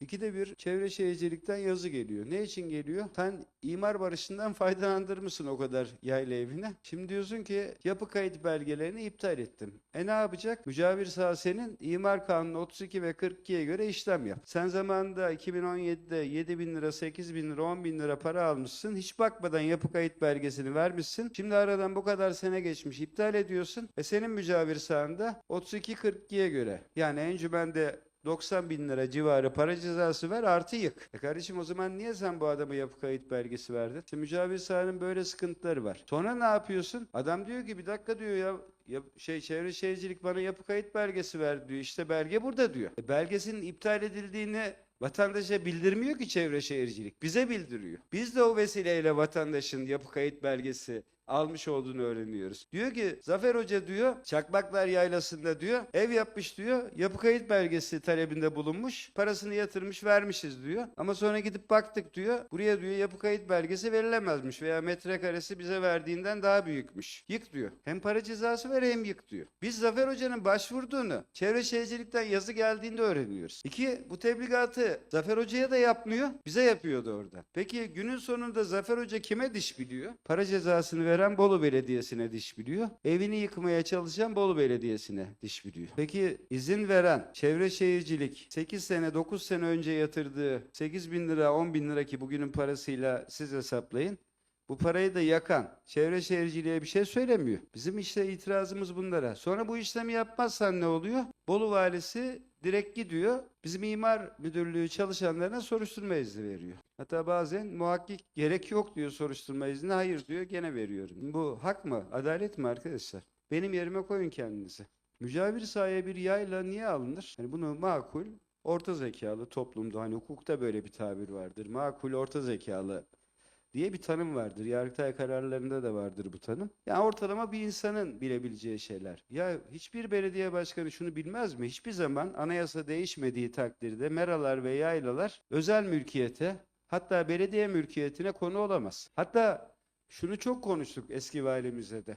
İkide bir çevre şehircilikten yazı geliyor. Ne için geliyor? Sen imar barışından faydalandırmışsın o kadar yayla evine. Şimdi diyorsun ki yapı kayıt belgelerini iptal ettim. E ne yapacak? Mücavir saha senin imar kanunu 32 ve 42'ye göre işlem yap. Sen zamanında 2017'de 7 bin lira, 8 bin lira, 10 bin lira para almışsın. Hiç bakmadan yapı kayıt belgesini vermişsin. Şimdi aradan bu kadar sene geçmiş. iptal ediyorsun. E senin mücavir sahanda 32-42'ye göre. Yani encümende 90 bin lira civarı para cezası ver artı yık. E kardeşim o zaman niye sen bu adama yapı kayıt belgesi verdin? İşte mücavir sahanın böyle sıkıntıları var. Sonra ne yapıyorsun? Adam diyor ki bir dakika diyor ya ya şey çevre şehircilik bana yapı kayıt belgesi ver diyor. İşte belge burada diyor. E belgesinin iptal edildiğini vatandaşa bildirmiyor ki çevre şehircilik. Bize bildiriyor. Biz de o vesileyle vatandaşın yapı kayıt belgesi almış olduğunu öğreniyoruz. Diyor ki Zafer Hoca diyor Çakmaklar Yaylası'nda diyor ev yapmış diyor yapı kayıt belgesi talebinde bulunmuş parasını yatırmış vermişiz diyor ama sonra gidip baktık diyor buraya diyor yapı kayıt belgesi verilemezmiş veya metrekaresi bize verdiğinden daha büyükmüş. Yık diyor. Hem para cezası ver hem yık diyor. Biz Zafer Hoca'nın başvurduğunu çevre şehircilikten yazı geldiğinde öğreniyoruz. İki bu tebligatı Zafer Hoca'ya da yapmıyor bize yapıyordu orada. Peki günün sonunda Zafer Hoca kime diş biliyor? Para cezasını veren Bolu Belediyesi'ne diş biliyor. Evini yıkmaya çalışan Bolu Belediyesi'ne diş biliyor. Peki izin veren çevre şehircilik 8 sene 9 sene önce yatırdığı 8 bin lira 10 bin lira ki bugünün parasıyla siz hesaplayın. Bu parayı da yakan çevre şehirciliğe bir şey söylemiyor. Bizim işte itirazımız bunlara. Sonra bu işlemi yapmazsan ne oluyor? Bolu valisi direkt gidiyor. Bizim imar müdürlüğü çalışanlarına soruşturma izni veriyor. Hatta bazen muhakkik gerek yok diyor soruşturma izni. Hayır diyor gene veriyorum. Bu hak mı? Adalet mi arkadaşlar? Benim yerime koyun kendinizi. Mücavir sahaya bir yayla niye alınır? Hani bunu makul, orta zekalı toplumda hani hukukta böyle bir tabir vardır. Makul, orta zekalı diye bir tanım vardır. Yargıtay kararlarında da vardır bu tanım. Yani ortalama bir insanın bilebileceği şeyler. Ya hiçbir belediye başkanı şunu bilmez mi? Hiçbir zaman anayasa değişmediği takdirde meralar ve yaylalar özel mülkiyete hatta belediye mülkiyetine konu olamaz. Hatta şunu çok konuştuk eski valimizle de.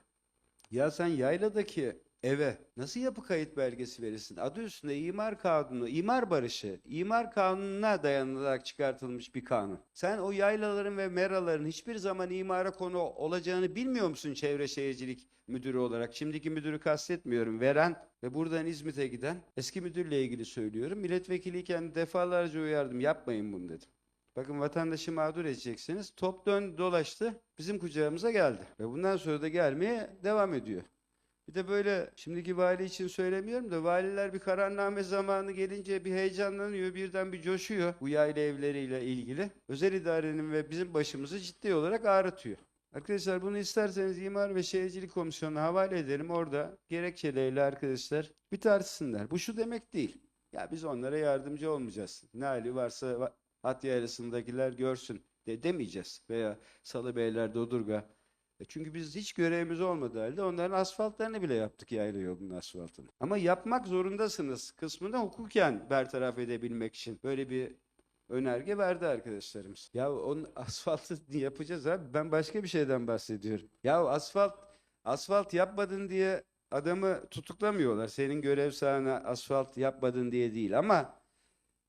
Ya sen yayladaki eve nasıl yapı kayıt belgesi verirsin? Adı üstünde imar kanunu, imar barışı, imar kanununa dayanılarak çıkartılmış bir kanun. Sen o yaylaların ve meraların hiçbir zaman imara konu olacağını bilmiyor musun çevre şehircilik müdürü olarak? Şimdiki müdürü kastetmiyorum. Veren ve buradan İzmit'e giden eski müdürle ilgili söylüyorum. Milletvekiliyken defalarca uyardım. Yapmayın bunu dedim. Bakın vatandaşı mağdur edeceksiniz. Top dön dolaştı bizim kucağımıza geldi. Ve bundan sonra da gelmeye devam ediyor. Bir de böyle şimdiki vali için söylemiyorum da valiler bir kararname zamanı gelince bir heyecanlanıyor, birden bir coşuyor bu yayla evleriyle ilgili. Özel idarenin ve bizim başımızı ciddi olarak ağrıtıyor. Arkadaşlar bunu isterseniz İmar ve Şehircilik Komisyonu'na havale edelim. Orada gerekçeleriyle arkadaşlar bir tartışsınlar. Bu şu demek değil. Ya biz onlara yardımcı olmayacağız. Ne hali varsa va- at yaylasındakiler görsün de demeyeceğiz. Veya Salı Beyler, Dodurga. E Çünkü biz hiç görevimiz olmadığı halde onların asfaltlarını bile yaptık yayla yolunun asfaltını. Ama yapmak zorundasınız kısmını hukuken bertaraf edebilmek için böyle bir önerge verdi arkadaşlarımız. Ya onun asfaltı yapacağız abi. Ben başka bir şeyden bahsediyorum. Ya asfalt asfalt yapmadın diye adamı tutuklamıyorlar. Senin görev sahana asfalt yapmadın diye değil ama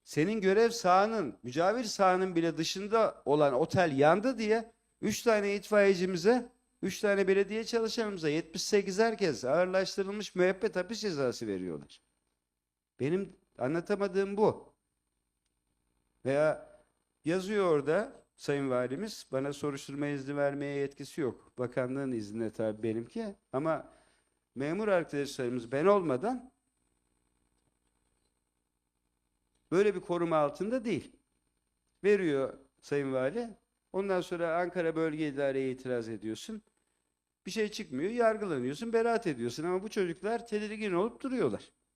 senin görev sahanın, mücavir sahanın bile dışında olan otel yandı diye 3 tane itfaiyecimize, 3 tane belediye çalışanımıza 78 herkes ağırlaştırılmış müebbet hapis cezası veriyorlar. Benim anlatamadığım bu. Veya yazıyor orada Sayın Valimiz bana soruşturma izni vermeye yetkisi yok. Bakanlığın iznine tabii benimki ama memur arkadaşlarımız ben olmadan böyle bir koruma altında değil. Veriyor Sayın Vali. Ondan sonra Ankara Bölge İdare'ye itiraz ediyorsun. Bir şey çıkmıyor, yargılanıyorsun, beraat ediyorsun ama bu çocuklar tedirgin olup duruyorlar.